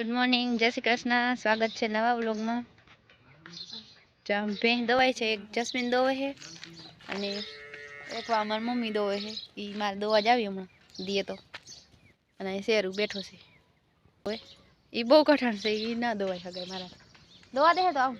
Good morning જય શ્રી કૃષ્ણ. સ્વાગત છે નવા વ્લોગમાં. જ્યાં દોવાય છે, એક જસ્મીન દોવે છે અને એક વાર મારી મમ્મી દોવે છે. એ મારે દોવા જ આવી હમણાં. દીએ તો. અને શેરું બેઠો છે. એ બહુ કઠણ છે એ ના દોવાય શકે મારા. દોવા દે તો આમ.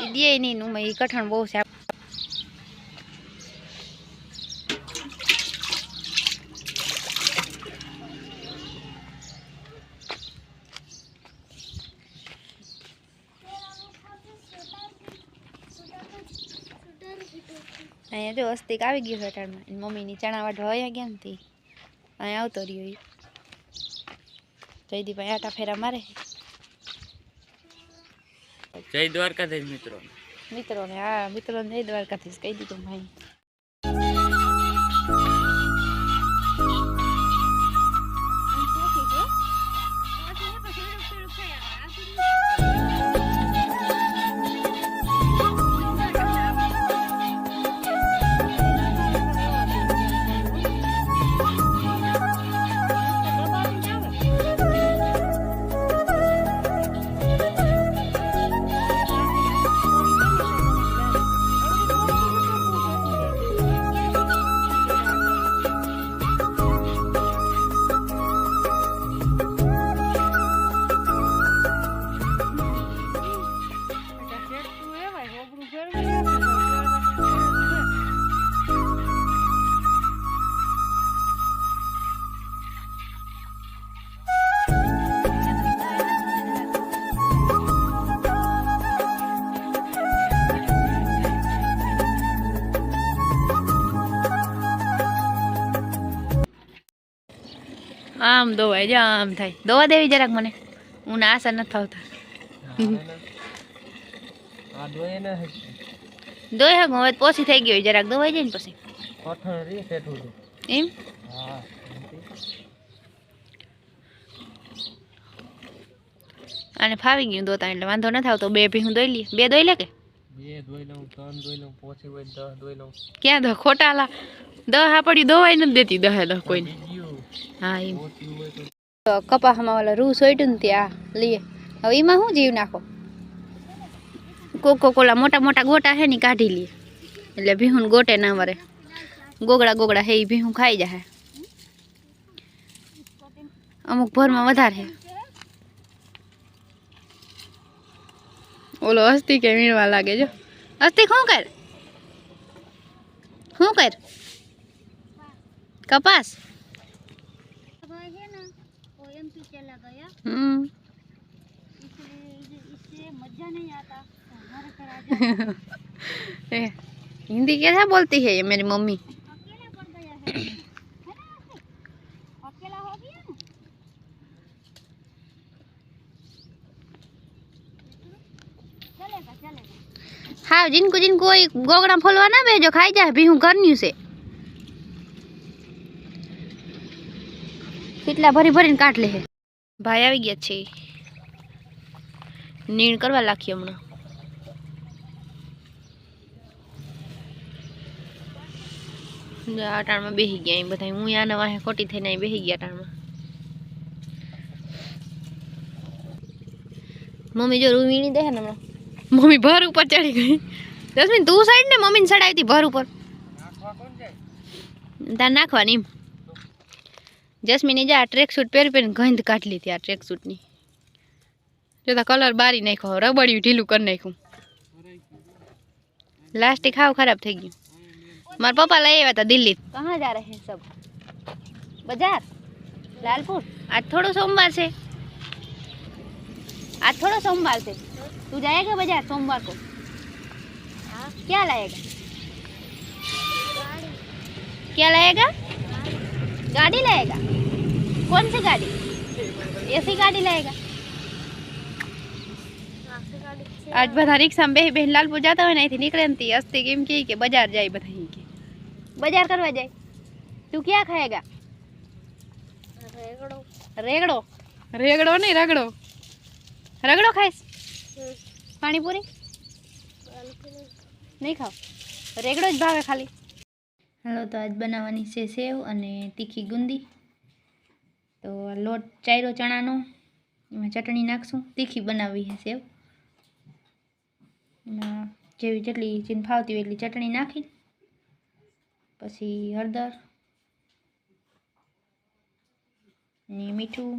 એ દે નહીં નું એ કઠણ બહુ છે. અહીંયા જો અસ્તિક આવી ગયો હેઠળમાં એની મમ્મીની ચણા વાઢવા વયા ગયા નથી અહીંયા આવતો રહ્યો એ. જયદીભાઈ આટા ફેરા મારે જય દ્વારકાધીશ મિત્રો. મિત્રોને હા મિત્રોને જય દ્વારકાથી કહી દીધું ભાઈ. આમ દોવાય. જો આમ થાય. દોવા દેવી જરાક મને. હું ના આશા નથી આવતા દોય હક હવે પોસી થઈ ગયો જરાક. દોવાઈ જાય ને પછી. એમ? અને ફાવી ગયું દોતા એટલે વાંધો નથી આવતો. બે ભીહું દોઈ લઈએ. બે દોઈ લે કે? બે દોઈ લઉં ત્રણ દોઈ લઉં પોછી હોય દસ દોઈ લઉં. ક્યાં દો ખોટા લા. દહ આપડી દોવાઈ નથી દેતી દહે દહ કોઈને. હા એમ પોચી હોય તો તો કપાસમાં ઓલા રૂ સોઈટું ને ત્યાં લઈએ હવે એમાં શું જીવ નાખો કોકો કોલા મોટા મોટા ગોટા હે ને ઈ કાઢી લઈએ એટલે ભીહું ગોટે ના મરે ગોગડા ગોગડા હે એ ભીહું ખાઈ જાય અમુક ભરમાં વધારે હે ઓલો અસ્તી કે મીણવા લાગે જો અસ્તી શું કર શું કર કપાસ हम्म ए, हिंदी कैसा बोलती है ये मेरी मम्मी हाँ जिनको जिनको कोई गोगड़ा फलवा ना भेजो खाई जाए भी हूँ करनी से કેટલા ભરી ભરીને કાઢ લે હે ભાઈ આવી ગયા છે. નીણ કરવા લાખી હમણાં. ટાણમાં બેસી ગયા એ બધા હું આના નવા ખોટી થઈને અહીં બેસી ગયા ટાણમાં. મમ્મી જો વીણી દે ને હમણાં. મમ્મી ભર ઉપર ચડી ગઈ. જસ્મીન, તું સાઈડ ને મમ્મીને ચડાવી હતી ભર ઉપર. તાર નાખવાની એમ. જસ્મીને જે આ ટ્રેકસૂટ પહેરી પહેરીને ગંધ કાઢી લીધી આ ટ્રેકસૂટની જોતા કલર બારી નાખ્યો રબડિયું ઢીલું કરી નાખ્યું. લાસ્ટિક હાવ ખરાબ થઈ ગયું. મારા પપ્પા લઈ આવ્યા હતા દિલ્હી કહા જા રહે સબ? બજાર? લાલપુર? આજ થોડો સોમવાર છે. આજ થોડો સોમવાર છે. તું જાયેગા બજાર સોમવાર કો? ક્યાં લાયેગા? ક્યાં લાયેગા? गाड़ी लाएगा? कौन सी गाड़ी? ऐसी गाड़ी लाएगा। आज बधारीक संबे बहनलाल पूजा तो नहीं थी निकलती अस्ते गेम की के बाज़ार जाए बधाई के। बाज़ार करवा जाए। तू क्या खाएगा? रेगड़ो। रेगड़ो? रेगड़ो नहीं रगड़ो। रगड़ो खाइस? हम्म। पानीपुरी? नहीं खाओ। रेगड़ो भावे खाली। હાલો, તો આજ બનાવવાની છે સેવ અને તીખી ગુંદી. તો લોટ ચાયરો ચણાનો, એમાં ચટણી નાખશું. તીખી બનાવવી છે સેવ. એમાં જેવી જેટલી જેને ફાવતી હોય એટલી ચટણી નાખી. પછી હળદર ને મીઠું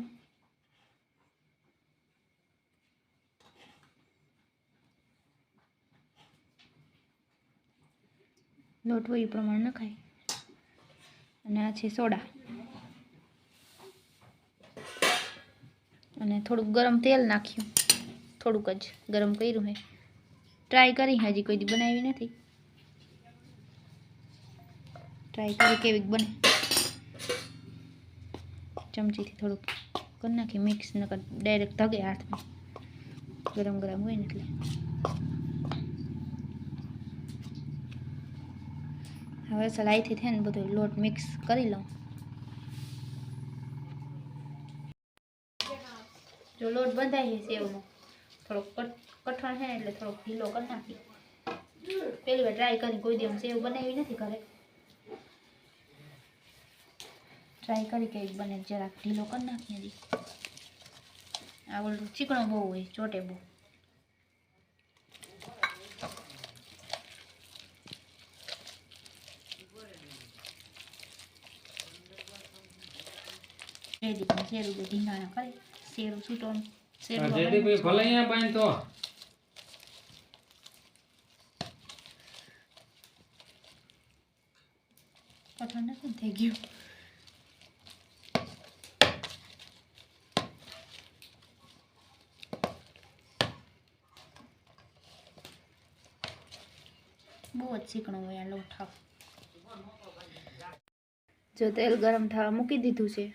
લોટ હોય એ પ્રમાણે નખાય. અને આ છે સોડા. અને થોડુંક ગરમ તેલ નાખ્યું. થોડુંક જ ગરમ કર્યું હે. ટ્રાય કરી હજી કોઈ બનાવી નથી. ટ્રાય કરી કેવી બને. ચમચીથી થોડુંક કરી નાખી મિક્સ નકર ડાયરેક્ટ ધગે હાથમાં. ગરમ ગરમ હોય ને એટલે. હવે સલાઈથી થાય ને બધું લોટ મિક્સ કરી લઉં. જો લોટ બંધાય છે સેવનો થોડોક કઠણ છે ને એટલે થોડોક ઢીલો કરી નાખી. પહેલી વાર ટ્રાય કરી, કોઈ દિવસ સેવ બનાવી નથી ઘરે. ટ્રાય કરી કે બને જરાક ઢીલો કરી નાખીએ હજી. આ ચીકણો બહુ હોય, ચોટે બહુ. પણ શેરું ઢીંગાણા કરી શેરું છૂટવાનું શેરું જયદીપભાઈ ભલે અહીંયા બાંધ. તો કઠણ નથી થઈ ગયું. બહુ જ ચીકણો હોય આ લોટ જો તેલ ગરમ થવા મૂકી દીધું છે.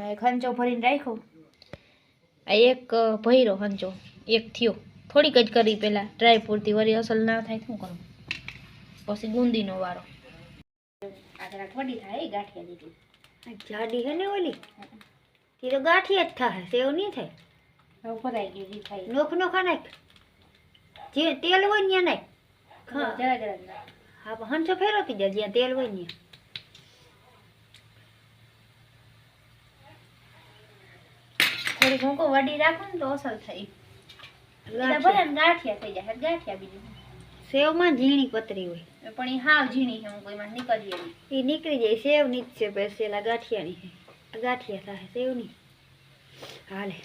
અને એક હંચો ભરીને રાખ્યો. આ એક ભર્યો હંચો એક થયો. થોડીક જ કરી પહેલાં ડ્રાય પૂરતી વળી અસલ ના થાય શું કરું? પછી ગુંદીનો વારો. થાય ગાંઠિયા દીધી જાડી હે ને ઓલી? તે તો ગાંઠિયા જ થાય સેવ નહીં થાય? ભરાઈ ગયું થાય. નોખ નોખા નાખ. જે તેલ હોય ને નાખ. હા જરા જરા જરા હા હંસો ફેરવતી જાય જ્યાં તેલ હોય ને થોડીક હું વડી રાખો ને તો અસર થાય ભલે. ને ગાંઠિયા થઈ જાય ગાંઠિયા બીજું. સેવમાં ઝીણી પતરી હોય. પણ એ હાવ ઝીણી છે હું કોઈમાં નીકળી જાય એ નીકળી જાય સેવની જ છે પેસેલા સેલા ગાંઠિયાની છે. ગાંઠિયા થાય સેવની. હાલે.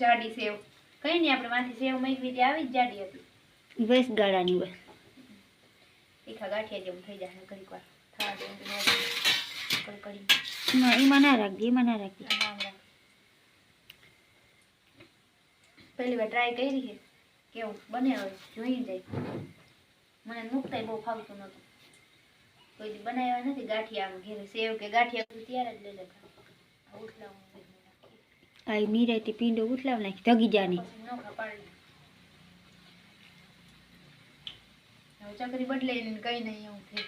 જાડી સેવ. કઈ નહીં આપણે માંથી સેવ મૂકવી તે આવી જ જાડી હતી. બસ ગાળાની બસ તીખા ગાંઠિયા જેવું થઈ જાય ઘડીક વાર. થવા દે કડકડી ના એમાં ના રાખજે એમાં ના રાખજે. પહેલી વાર ટ્રાય કરી છે કેવું બને હવે જોઈ જાય. મને નુકતાય બહુ ફાવતું નહોતું કોઈ બનાવ્યા નથી ગાંઠિયા ઘેરે સેવ કે ગાંઠિયા ત્યારે જ લઈ લેતા. ઉઠલાવું આ નિરાયતી પીંડો ઉઠલાવ નાખી ધગી જાની. ચકરી બદલે કઈ નહીં એવું થઈ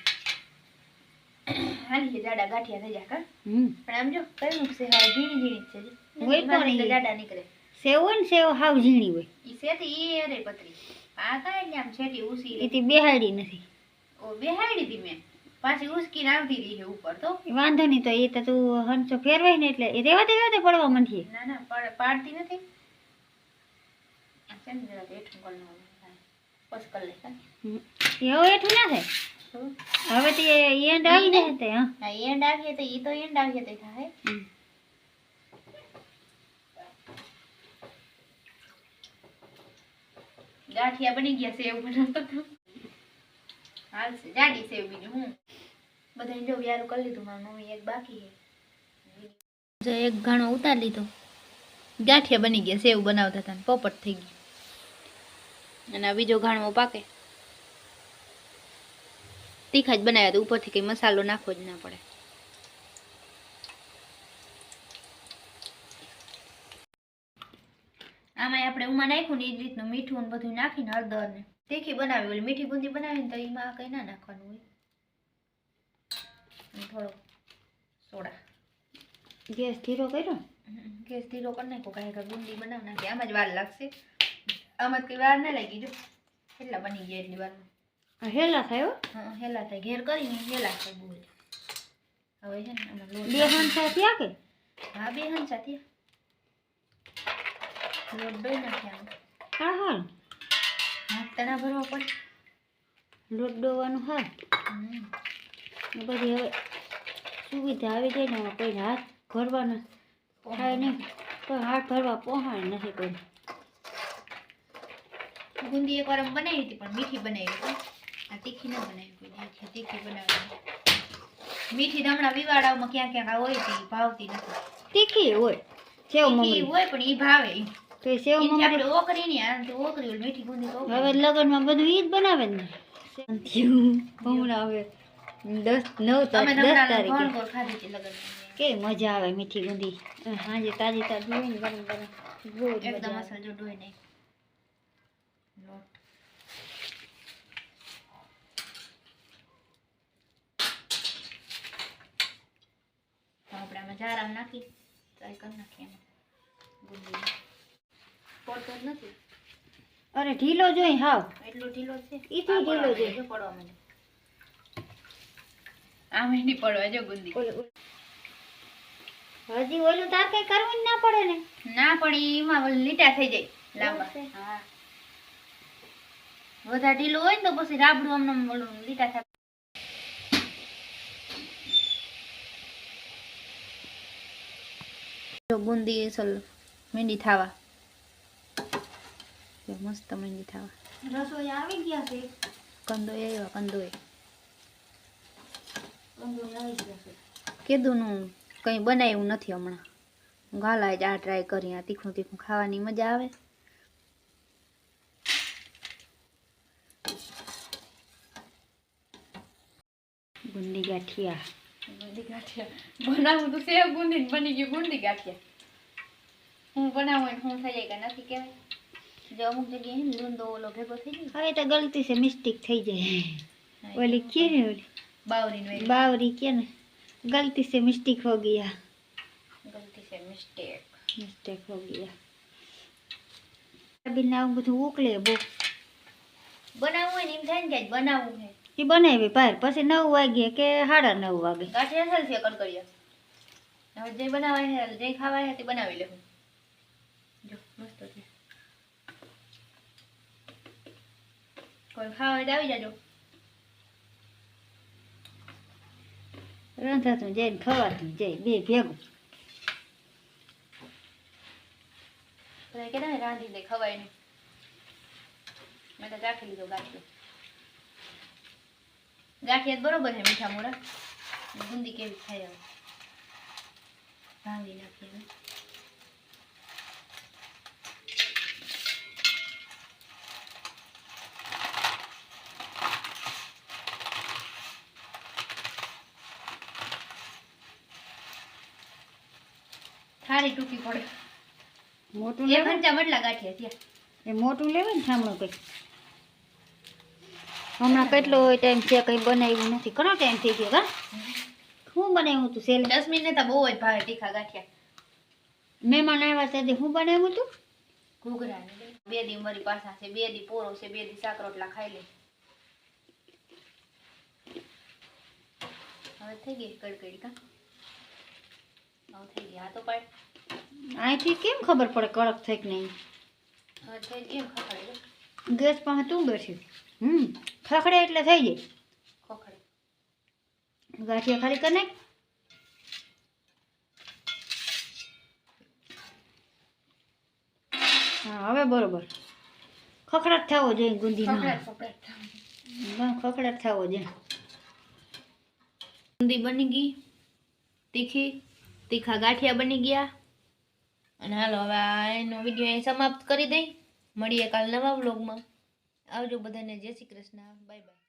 હાલી જાડા ગાંઠિયા થઈ જાય કા? હમ. પણ આમ જો કઈ મૂકશે હા ઝીણી ઝીણી જ છે. જી. પણ જાડા નીકળે. સેવ હોય ને સેવ હાવ ઝીણી હોય. ઈ સેતી ઈ અરે પતરી. આ કાઈ ને આમ છેટી ઉસી એથી બેહાડી નથી. ઓ બેહાડી હતી મેં. પાછી ઉસકીને આવતી રહી છે ઉપર તો. વાંધો નહીં તો એ તો તું હંસો ફેરવાય ને એટલે એ રેવા દે રેવા પડવા માંડીએ ના ના પાડ- પાડતી નથી. છે જરા બેઠું કરી નાખવાનું. પછી કરી લે હા. હવે એઠું ના થાય? હવે તો એન્ડ આવી તે હા. હા એન્ડ આવીએ તો એ તો એન્ડ આવીએ તો થાય. ગાંઠિયા બની ગયા સેવ બનાવતો હાલશે જાડી સેવ બીજું હું. બધાને જો વ્યારું કરી લીધું, મારું મમ્મી એક બાકી છે. જો એક ઘણો ઉતાર લીધો. ગાંઠિયા બની ગયા સેવ બનાવતા હતા પોપટ થઈ ગયું. અને બીજો ઘાણો પાકે. તીખા જ બનાવ્યા તો ઉપરથી કઈ મસાલો નાખવો જ ના પડે. આમાં આપણે ઉમાં નાખ્યું ને એ જ રીતનું મીઠું ને બધું નાખીને હળદર ને તીખી બનાવી ઓલી મીઠી બુંદી બનાવીને તો એમાં કંઈ ના નાખવાનું હોય. થોડો સોડા. ગેસ ધીરો કર્યો? ગેસ ધીરો કરી નાખો કાંઈ કાંઈ બુંદી બનાવી નાખી. આમાં જ વાર લાગશે. આમાં જ કંઈ વાર ના લાગી જો. એટલા બની ગયા એટલી વાર હેલા થાય હા? હેલા થાય. ઘેર કરીને હેલા થાય બહુ હવે છે ને બે હંસા થયા કે? હા બે હંસા થયા. લોટ એક નાખ્યા હા હા. હાથ તના ભરવા પડે. લોટ ડોવાનું હા. પછી હવે સુવિધા આવી ગઈ ને કોઈ હાથ ભરવાના થાય નહીં. તો હાથ ભરવા પહોંચાડ નથી કોઈ. બુંદી એકવાર અમે બનાવી હતી પણ મીઠી બનાવી હતી આ તીખી ન બનાવી કોઈ તીખી બનાવી મીઠી તો હમણાં વિવાડાઓમાં ક્યાં ક્યાંક હોય હતી ભાવતી નથી. તીખી હોય તીખી હોય પણ ઈ ભાવે. તો એ સેવ મમરી આપણે ઓકરી ની આ તો ઓકરી મીઠી બુંદી તો હવે લગનમાં બધું ઈ જ બનાવે ને. હમણાં હવે દસ નવ તારીખ દસ તારીખે. કે મજા આવે મીઠી ગુંદી હાજે તાજી તાજી હોય ને ગરમ ગરમ. બહુ એકદમ અસલ જો ડોઈ નહીં. આપણે આમાં જારામ નાખી ટ્રાય કરી નાખીએ. બુંદી પડતો જ નથી. અરે ઢીલો જોઈ હાવ. એટલો ઢીલો છે? ઈથી ઢીલો જોઈ જો પડવા મને આ નહીં પડવા જો ગુંદી. હજી ઓલું તાર કઈ કરવું ના પડે ને? ના પણ એમાં લીટા થઈ જાય લાંબા. હા. વધારે ઢીલું હોય ને તો પછી રાબડું આમ ઓલું લીટા થાય. જો બુંદી સલ મીંડી થાવા. જો મસ્ત મીંડી થવા રસોઈ આવી ગયા છે કંદો આવ્યો કંદો કંદોય આવી ગયા છે કીધું નું કંઈ બનાવ્યું નથી હમણાં ગાલા જ આ ટ્રાય કરી આ તીખું તીખું ખાવાની મજા આવે ગુંદી ગાંઠિયા ગુંદી ગાંઠિયા બનાવું તો સેવ ગુંદી બની ગયું ગુંદી ગાંઠિયા હું બનાવું હું થઈ જાય કે નથી કહેવાય જો અમુક જગ્યાએ લૂંદો ઓલો ભેગો થઈ જાય હવે તો ગલતી છે મિસ્ટેક થઈ જાય. ઓલી કે ને ઓલી? બાવરી બાવરી કે ને ગલતી સે મિસ્ટેક હો ગયા. ગલતી સે મિસ્ટેક મિસ્ટેક હો ગયા. અભી નાવ બધું ઉકલે બો બનાવવું હોય ને એમ થાય ને કે બનાવવું છે. એ બનાવી પાર પછી નવ વાગે કે સાડા નવ વાગે. કાઠી અસલ છે કડકડિયા? હવે જે બનાવાય છે જે ખાવાય તે બનાવી લેવું. જો મસ્ત. કોઈ ખાવા હોય તો આવી જાજો રંધાતું જાય ને ખવાતું જાય બે ભેગું બધા કહેતા ને રાંધી દે ખવાય નહીં મેં તો રાખી લીધો ગાંઠિયો ગાંઠિયા બરોબર છે મીઠા મોડા બુંદી કેવી થાય આવે ભાંગી નાખીએ થાળી ટૂંકી પડે. મોટું એ હંચા મટલા ગાંઠિયા થયા એ મોટું લેવાય ને સામણું કઈ? હમણાં કેટલો હોય ટાઈમ છે કઈ બનાવ્યું નથી. ઘણો ટાઈમ થઈ ગયો હા? શું બનાવ્યું તું સેલ? દસ મિનિટ તો બહુ જ ભાવે તીખા ગાંઠિયા. મહેમાન આવ્યા ત્યાંથી શું બનાવ્યું તું? ઘૂઘરા બે દી મારી પાસા છે બે દી પોરો છે બે દી શાક રોટલા ખાઈ લે. હવે થઈ ગઈ કડકડી કા થઈ તો અહીંથી કેમ ખબર પડે કડક થઈ કે નહીં? થઈ ગેસ પાસે તું બેઠી હમ ખખડે એટલે થઈ જાય. ખખડે. ગાંઠિયા ખાલી કરી નાખ. હા હવે બરોબર. ખખડાટ થવો જોઈએ બસ ખખડાટ થવો જોઈએ. ગુંદી બની ગઈ. તીખી. તીખા ગાંઠિયા બની ગયા. અને હાલો હવે એનો વીડિયો અહીં સમાપ્ત કરી દઈ. મળીએ કાલ નવા બ્લોગમાં આવજો બધાને. જય શ્રી કૃષ્ણ. Bye bye